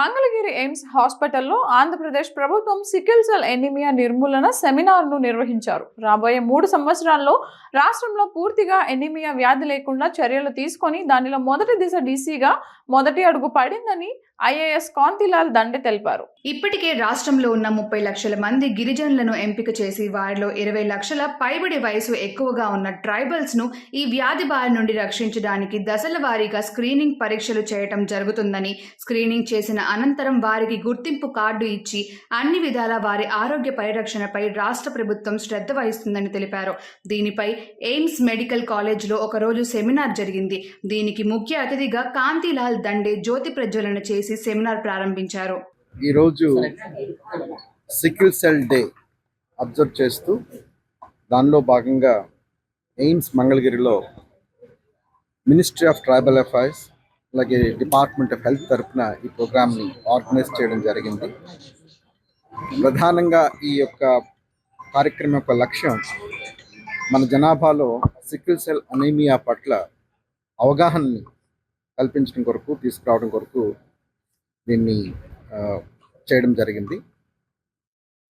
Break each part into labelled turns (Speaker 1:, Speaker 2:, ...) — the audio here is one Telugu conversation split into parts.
Speaker 1: மங்களுக்கு మంగళగిరి ఎయిమ్స్ హాస్పిటల్లో ఆంధ్రప్రదేశ్ ప్రభుత్వం సికిల్ సెల్ ఎనిమియా నిర్మూలన సెమినార్ను నిర్వహించారు. రాబోయే మూడు సంవత్సరాల్లో రాష్ట్రంలో పూర్తిగా ఎనిమియా వ్యాధి లేకుండా చర్యలు తీసుకొని దానిలో మొదటి దిశ డీసీగా మొదటి అడుగు పడిందని ఐఏఎస్ కాంతిలాల్ దండే తెలిపారు.
Speaker 2: ఇప్పటికే రాష్ట్రంలో ఉన్న ముప్పై లక్షల మంది గిరిజనులను ఎంపిక చేసి వారిలో ఇరవై లక్షల పైబడి వయసు ఎక్కువగా ఉన్న ట్రైబల్స్ను ఈ వ్యాధి బారి నుండి రక్షించడానికి దశల వారీగా స్క్రీనింగ్ పరీక్షలు చేయటం జరుగుతుందని స్క్రీనింగ్ చేసిన అనంతరం వారికి గుర్తింపు కార్డు ఇచ్చి అన్ని విధాల వారి ఆరోగ్య పరిరక్షణపై రాష్ట్ర ప్రభుత్వం శ్రద్ధ వహిస్తుందని తెలిపారు. దీనిపై ఎయిమ్స్ మెడికల్ కాలేజ్లో ఒకరోజు సెమినార్ జరిగింది. దీనికి ముఖ్య అతిథిగా కాంతిలాల్ దండే జ్యోతి ప్రజ్వలన చేసి సెమినార్ ప్రారంభించారు.
Speaker 3: ఈరోజు సికిల్ సెల్ డే అబ్జర్వ్ చేస్తూ దానిలో భాగంగా ఎయిమ్స్ మంగళగిరిలో మినిస్ట్రీ ఆఫ్ ట్రైబల్ అఫైర్స్ అలాగే డిపార్ట్మెంట్ ఆఫ్ హెల్త్ తరఫున ఈ ప్రోగ్రామ్ని ఆర్గనైజ్ చేయడం జరిగింది. ప్రధానంగా ఈ యొక్క కార్యక్రమం యొక్క లక్ష్యం మన జనాభాలో సికిల్ సెల్ అనీమియా పట్ల అవగాహనని కల్పించడం కొరకు తీసుకురావడం కొరకు దీన్ని చేయడం జరిగింది.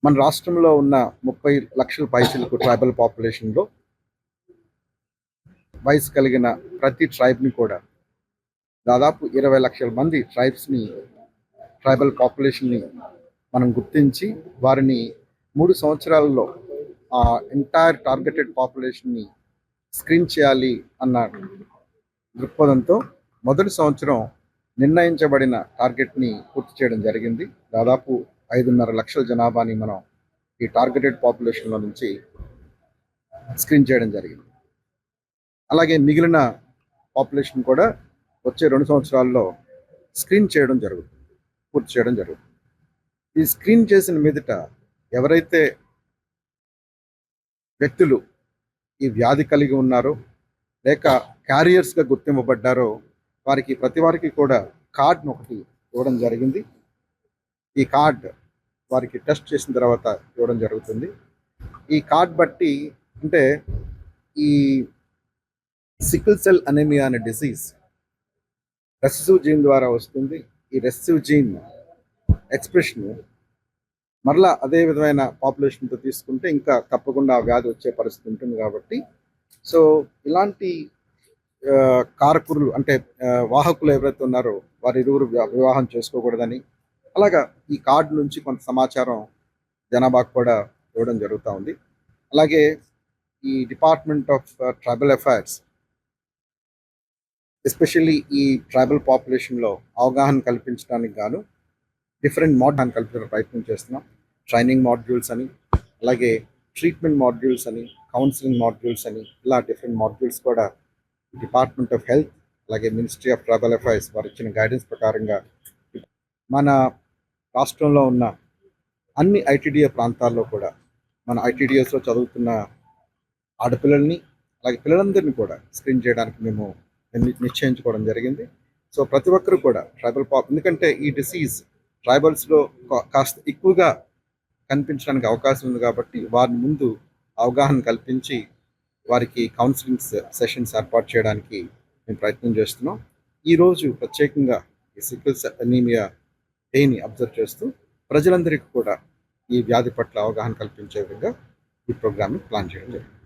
Speaker 3: మన రాష్ట్రంలో ఉన్న ముప్పై లక్షల పైసలకు ట్రైబల్ పాపులేషన్లో వయసు కలిగిన ప్రతి ట్రైబ్ని కూడా దాదాపు ఇరవై లక్షల మంది ట్రైబ్స్ని ట్రైబల్ పాపులేషన్ని మనం గుర్తించి వారిని మూడు సంవత్సరాలలో ఆ ఎంటైర్ టార్గెటెడ్ పాపులేషన్ని స్క్రీన్ చేయాలి అన్న దృక్పథంతో మొదటి సంవత్సరం నిర్ణయించబడిన టార్గెట్ని పూర్తి చేయడం జరిగింది. దాదాపు ఐదున్నర లక్షల జనాభాని మనం ఈ టార్గెటెడ్ పాపులేషన్లో నుంచి స్క్రీన్ చేయడం జరిగింది. అలాగే మిగిలిన పాపులేషన్ కూడా వచ్చే రెండు సంవత్సరాల్లో స్క్రీన్ చేయడం జరుగుతుంది. పూర్తి చేయడం జరుగుతుంది. ఈ స్క్రీన్ చేసిన మీదట ఎవరైతే వ్యక్తులు ఈ వ్యాధి కలిగి ఉన్నారో లేక క్యారియర్స్గా గుర్తింపబడ్డారో వారికి ప్రతి వారికి కూడా కార్డును ఒకటి ఇవ్వడం జరిగింది. ఈ కార్డ్ వారికి టెస్ట్ చేసిన తర్వాత ఇవ్వడం జరుగుతుంది. ఈ కార్డ్ బట్టి అంటే ఈ సికిల్ సెల్ అనేమియా అనే డిసీజ్ రెసిసివ్ జీన్ ద్వారా వస్తుంది. ఈ రెసిసివ్ జీన్ ఎక్స్ప్రెషన్ మరలా అదే విధమైన పాపులేషన్తో తీసుకుంటే ఇంకా తప్పకుండా ఆ వ్యాధి వచ్చే పరిస్థితి ఉంటుంది కాబట్టి. సో ఇలాంటి కారకులు అంటే వాహకులు ఎవరైతే ఉన్నారో వారి ఇరువురు వివాహం చేసుకోకూడదని అలాగా ఈ కార్డు నుంచి కొంత సమాచారం జనాభాకు కూడా ఇవ్వడం జరుగుతూ ఉంది. అలాగే ఈ department of tribal affairs especially ఈ ట్రైబల్ పాపులేషన్లో అవగాహన కల్పించడానికి గాను డిఫరెంట్ మోడ్ కల్పించడం ప్రయత్నం చేస్తున్నాం. ట్రైనింగ్ మాడ్యూల్స్ అని అలాగే ట్రీట్మెంట్ మాడ్యూల్స్ అని కౌన్సిలింగ్ మాడ్యూల్స్ అని ఇలా డిఫరెంట్ మాడ్యూల్స్ కూడా డిపార్ట్మెంట్ ఆఫ్ హెల్త్ అలాగే మినిస్ట్రీ ఆఫ్ ట్రైబల్ అఫైర్స్ వారు ఇచ్చిన గైడెన్స్ ప్రకారంగా మన రాష్ట్రంలో ఉన్న అన్ని ఐటీడీఏ ప్రాంతాల్లో కూడా మన ఐటీడీఎస్లో చదువుతున్న ఆడపిల్లల్ని అలాగే పిల్లలందరినీ కూడా స్క్రీన్ చేయడానికి మేము నిశ్చయించుకోవడం జరిగింది. సో ప్రతి ఒక్కరు కూడా ట్రైబల్ పాప్ ఎందుకంటే ఈ డిసీజ్ ట్రైబల్స్లో కాస్త ఎక్కువగా కనిపించడానికి అవకాశం ఉంది కాబట్టి వారి ముందు అవగాహన కల్పించి వారికి కౌన్సిలింగ్ సెషన్స్ ఏర్పాటు చేయడానికి మేము ప్రయత్నం చేస్తున్నాం. ఈరోజు ప్రత్యేకంగా ఈ సికిల్స్ అనీమియా డేని అబ్జర్వ్ చేస్తూ ప్రజలందరికీ కూడా ఈ వ్యాధి పట్ల అవగాహన కల్పించే విధంగా ఈ ప్రోగ్రామ్ని ప్లాన్ చేయడం జరిగింది.